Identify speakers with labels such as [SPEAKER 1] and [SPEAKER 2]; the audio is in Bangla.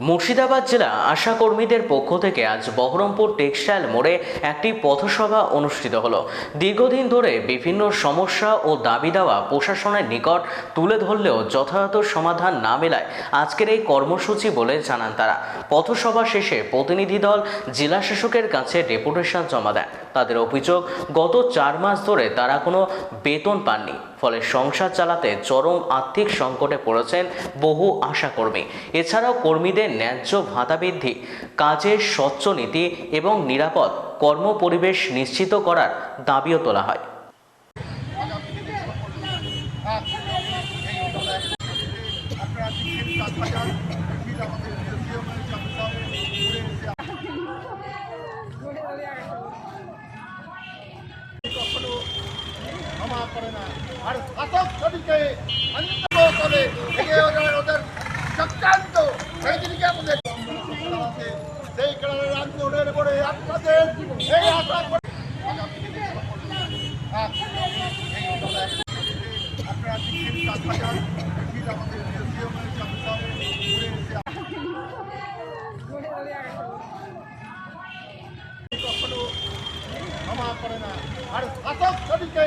[SPEAKER 1] মুর্শিদাবাদ জেলা আশা কর্মীদের পক্ষ থেকে আজ বহরমপুর টেক্সটাইল মোড়ে একটি পথসভা অনুষ্ঠিত হলো। দীর্ঘদিন ধরে বিভিন্ন সমস্যা ও দাবি দাওয়া প্রশাসনের নিকট তুলে ধরলেও যথাযথ সমাধান না মেলায় আজকের এই কর্মসূচি বলে জানান তারা। পথসভা শেষে প্রতিনিধি দল জেলা শাসকের কাছে ডেপুটেশন জমা দেন। তাদের অভিযোগ, গত চার মাস ধরে তারা কোনো বেতন পাননি, ফলে সংসার চালাতে চরম আর্থিক সংকটে পড়েছেন বহু আশাকর্মী। এছাড়াও কর্মীদের ন্যায্য ভাতা বৃদ্ধি কাজের স্বচ্ছ নীতি এবং নিরাপদ কর্মপরিবেশ নিশ্চিত করার দাবিও তোলা হয়।
[SPEAKER 2] আর শাসক ছবিকে অন্তত করে ওদের আপনাদের এই আশা করে হ্যাঁ, মানে আর শাসক ছবিকে